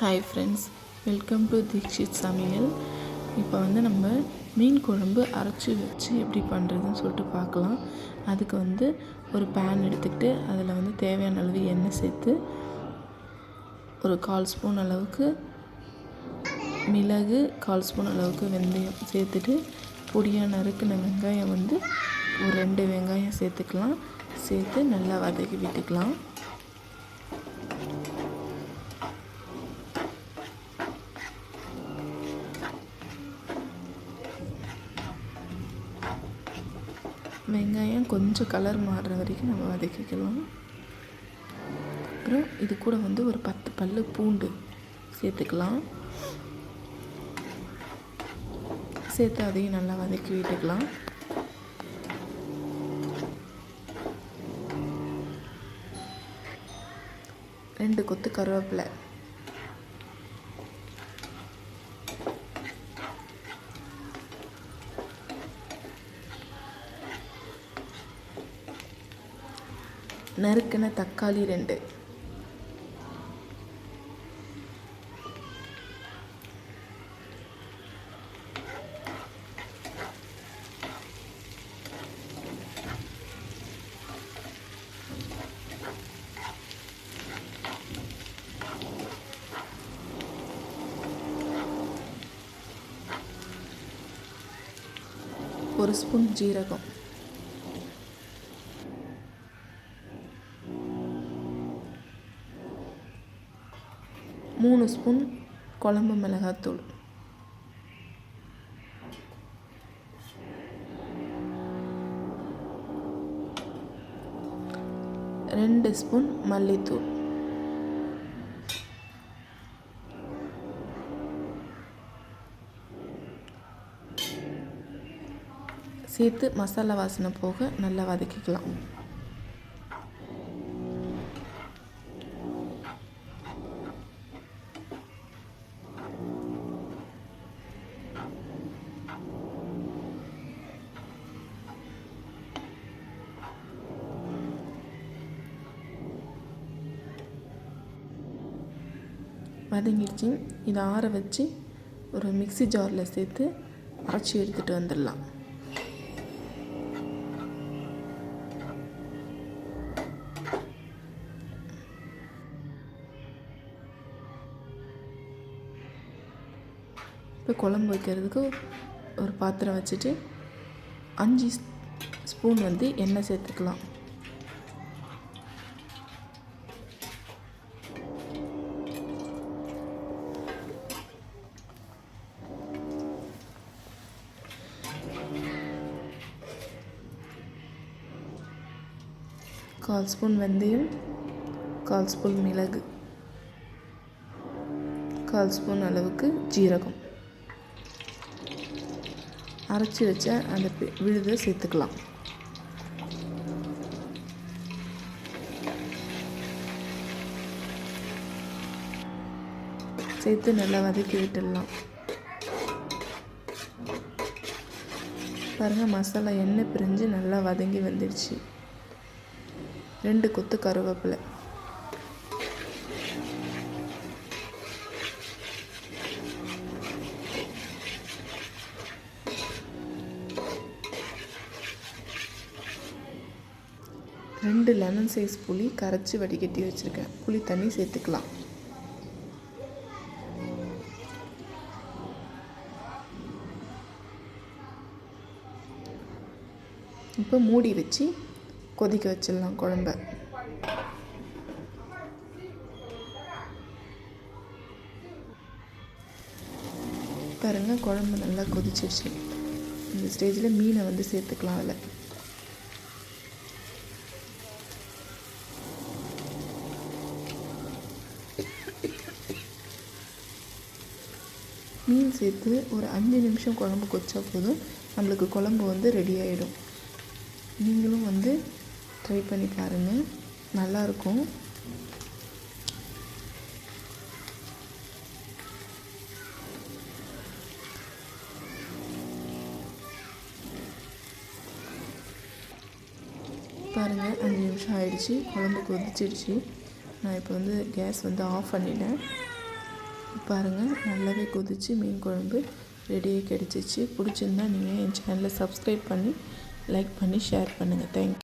Hi friends welcome to Dikshit சமையல் இப்போ வந்து நம்ம மீன் குழம்பு அரைச்சி வச்சு எப்படி பண்ணுறதுன்னு சொல்லிட்டு பார்க்கலாம். அதுக்கு வந்து ஒரு பேன் எடுத்துக்கிட்டு அதில் வந்து தேவையான அளவு எண்ணெய் சேர்த்து ஒரு கால் ஸ்பூன் அளவுக்கு மிளகு கால் ஸ்பூன் அளவுக்கு வெந்தயம் சேர்த்துட்டு பொடியாக நறுக்கின வெங்காயம் வந்து ஒரு ரெண்டு வெங்காயம் சேர்த்துக்கலாம். சேர்த்து நல்லா வதக்கி விட்டுக்கலாம். வெங்காயம் கொஞ்சம் கலர் மாறுற வரைக்கும் நம்ம வதக்கிக்கலாம். அப்புறம் இது கூட வந்து ஒரு பத்து பல் பூண்டு சேர்த்துக்கலாம். சேர்த்து அதையும் நல்லா வதக்கி விட்டுக்கலாம். ரெண்டு கொத்து கருவேப்பிலை. நறுக்கின தக்காளி ரெண்டு. ஒரு ஸ்பூன் ஜீரகம். மூணு ஸ்பூன் குழம்பு மிளகாத்தூள். ரெண்டு ஸ்பூன் மல்லித்தூள். சேர்த்து மசாலா வாசனை போக நல்லா வதக்கிக்கலாம். வதங்கிடுச்சு. இதை ஆற வச்சு ஒரு மிக்சி ஜாரில் சேர்த்து அரைச்சி எடுத்துகிட்டு வந்துடலாம். இப்போ குழம்பு வைக்கிறதுக்கு ஒரு பாத்திரம் வச்சுட்டு அஞ்சு ஸ்பூன் வந்து எண்ணெய் சேர்த்துக்கலாம். கால் ஸ்பூன் வெந்தயம் கால் ஸ்பூன் மிளகு கால் ஸ்பூன் அளவுக்கு ஜீரகம். அரைச்சி வச்ச அந்த விழுதை சேர்த்துக்கலாம். சேர்த்து நல்லா வதக்கி விட்டுடலாம். பாருங்கள் மசாலா எண்ணெய் பிரிஞ்சு நல்லா வதங்கி வந்துடுச்சு ரெண்டு கொத்து கருவேப்பிலை. ரெண்டு லெமன் சைஸ் புளி கரைச்சி வடிகட்டி வச்சுருக்கேன். புளி தண்ணி சேர்த்துக்கலாம். இப்போ மூடி வச்சு கொதிக்க வச்சிடலாம் குழம்ப. பாருங்கள் குழம்பு நல்லா கொதிச்சிருச்சு. இந்த ஸ்டேஜில் மீனை வந்து சேர்த்துக்கலாம் அதில். மீன் சேர்த்து ஒரு அஞ்சு நிமிஷம் குழம்பு கொச்சா போதும். நம்மளுக்கு குழம்பு வந்து ரெடி ஆகிடும் நீங்களும் வந்து ட்ரை பண்ணி பாருங்கள் நல்லாயிருக்கும் பாருங்கள் அஞ்சு நிமிஷம் ஆயிடுச்சு. குழம்பு கொதிச்சிடுச்சு நான் இப்போ வந்து கேஸ் வந்து ஆஃப் பண்ணிட்டேன். பாருங்கள் நல்லாவே கொதிச்சு மீன் குழம்பு ரெடியாக கிடச்சிச்சு. பிடிச்சிருந்தா நீங்கள் என் சேனலை சப்ஸ்கிரைப் பண்ணி லைக் பண்ணி ஷேர் பண்ணுங்கள் தேங்க்யூ